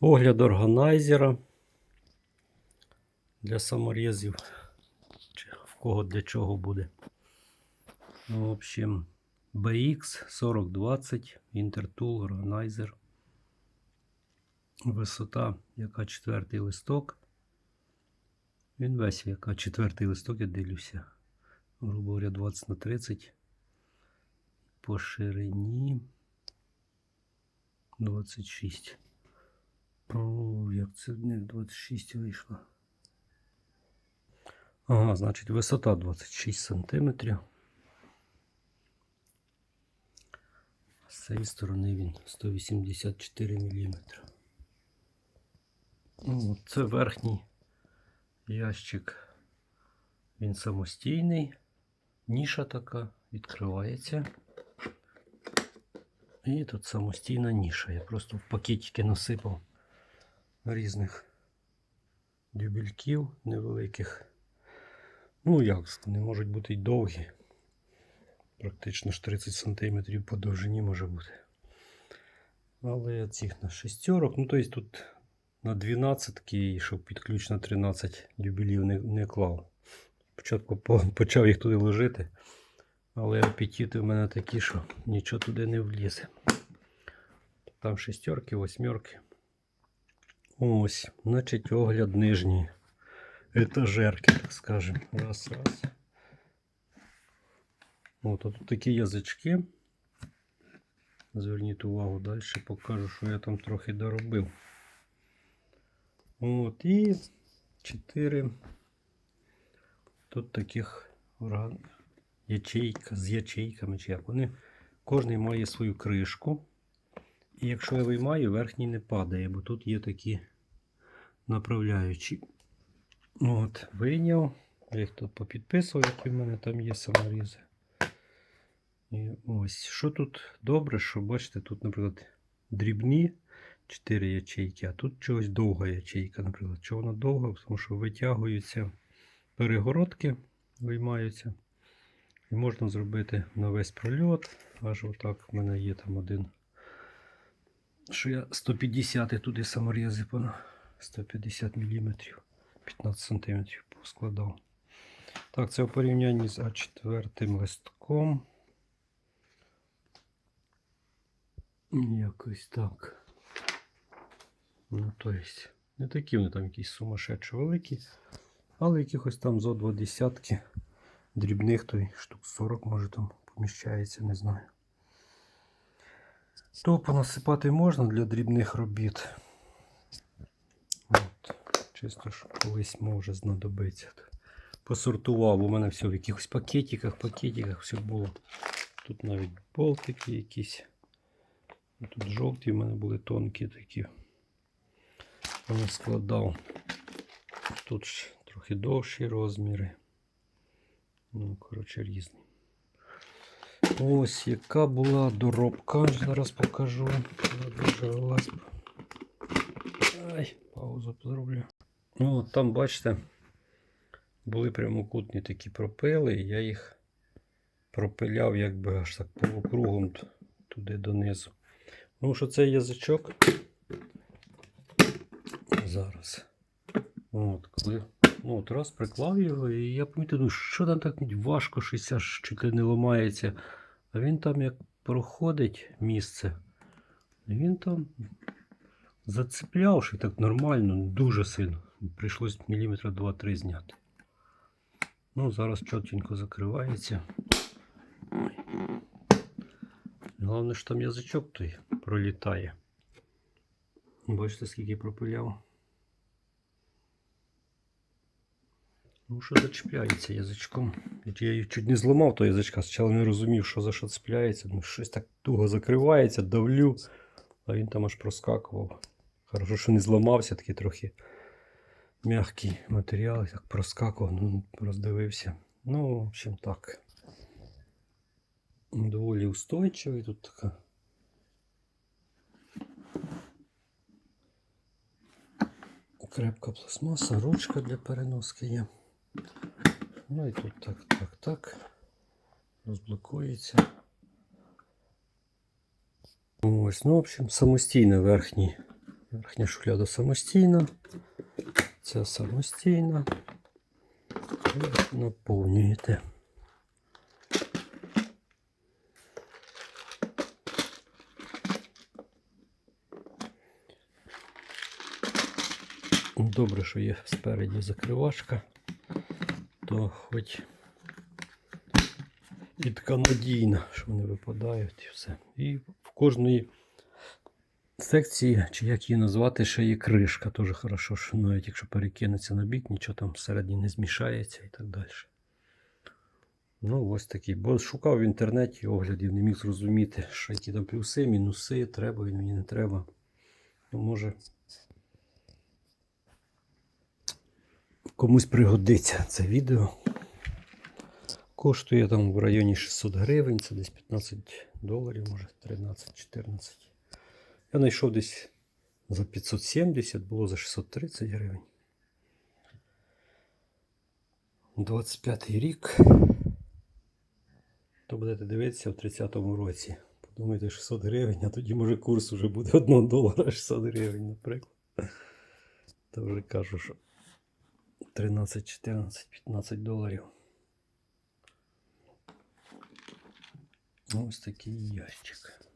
Огляд органайзера для саморізів. Чи в кого для чого буде. Ну, в общем, BX 4020 Intertool органайзер. Висота, яка четвертий листок. Він весь яка четвертий листок, я дивлюся. Грубо говоря, 20 на 30. По ширині 26. О, як це них 26 вийшло. Ага, значить висота 26 сантиметрів. З цієї сторони він 184 мм. Ну, це верхній ящик. Він самостійний. Ніша така відкривається. І тут самостійна ніша. Я просто в пакетики насипав різних дюбельків невеликих. Ну, як, вони можуть бути й довгі. Практично ж 30 см по довжині може бути. Але цих на шестерок. Ну, тобто тут на 12 і щоб під ключ на 13 дюбелів не, не клав. Спочатку почав їх туди ложити. Але апетити в мене такі, що нічого туди не влізе. Там шестерки, восьмерки. Ось, значить, огляд нижній. Етажерки, так скажемо. Раз, раз. От, тут такі язички. Зверніть увагу, далі покажу, що я там трохи доробив. От, і 4 тут таких орган... ячейка з ячейками, чи як вони. Кожний має свою кришку. І якщо я виймаю, верхній не падає, бо тут є такі направляючі. От, вийняв. Я їх тут попідписував, які в мене там є саморізи. І ось, що тут добре, що бачите, тут, наприклад, дрібні 4 ячейки, а тут чогось довга ячейка, наприклад. Чого вона довга? Тому що витягуються перегородки, виймаються. І можна зробити на весь прольот. Аж отак в мене є там один. Що я 150 туди саморізи по 150 мм, 15 см поскладав. Так, це у порівнянні з А4 листком. Якось так. Ну, то есть, не такі вони там якісь сумасшедші великі, але якихось там зо два десятки дрібних, то й штук 40 може там поміщається, не знаю. То понасипати можна для дрібних робіт. От. Чисто ж колись може знадобиться. Посортував, у мене все в якихось пакетиках, пакетиках все було. Тут навіть болтики якісь. Тут жовті в мене були тонкі такі. Я складав. Тут ж трохи довші розміри. Ну, коротше, різні. Ось яка була доробка. Зараз покажу. Ай, паузу зроблю. Ну, от там, бачите, були прямокутні такі пропили, я їх пропиляв якби аж так полукругом туди донизу. Тому що цей язичок зараз. От, коли ну, от раз приклав його, і я помітив, ну що там так важко, щось аж чуть не ламається. А він там як проходить місце, він там зацеплявши так нормально, дуже сильно. Прийшлось міліметра 2-3 зняти. Ну, зараз чотенько закривається. Головне, що там язичок той пролітає. Бачите, скільки пропиляв. Ну, що зачіпляється язичком. Я її чуть не зламав того язичка, спочатку не розумів, що за що цепляється. Ну, щось так туго закривається, давлю, а він там аж проскакував. Хорошо, що не зламався, такий трохи м'який матеріал, як проскакував, ну, роздивився. Ну, в общем, так. Доволі устойчивий тут така. Крепка пластмаса, ручка для переноски є. Ну і тут так, так, так. Розблокується. Ось, ну, в общем, самостійно верхній Верхня шухляда самостійна. Ця самостійна. Наповнюєте. Добре, що є спереді закривачка, то хоч і така надійна, що вони випадають і все. І в кожної секції, чи як її назвати, ще є кришка. Теж хорошо, що навіть якщо перекинеться на бік, нічого там всередині не змішається і так далі. Ну, ось такий. Бо шукав в інтернеті оглядів, не міг зрозуміти, що які там плюси, мінуси, треба він мені не треба. Ну, може. Комусь пригодиться це відео. Коштує там в районі 600 гривень, це десь 15 доларів, може 13-14. Я знайшов десь за 570, було за 630 гривень. 25 рік. То будете дивитися в 30-му році. Подумайте 600 гривень, а тоді може курс вже буде 1 долара 600 гривень, наприклад. То вже кажу, що 13, 14, 15 доларів. Ось такий ящик.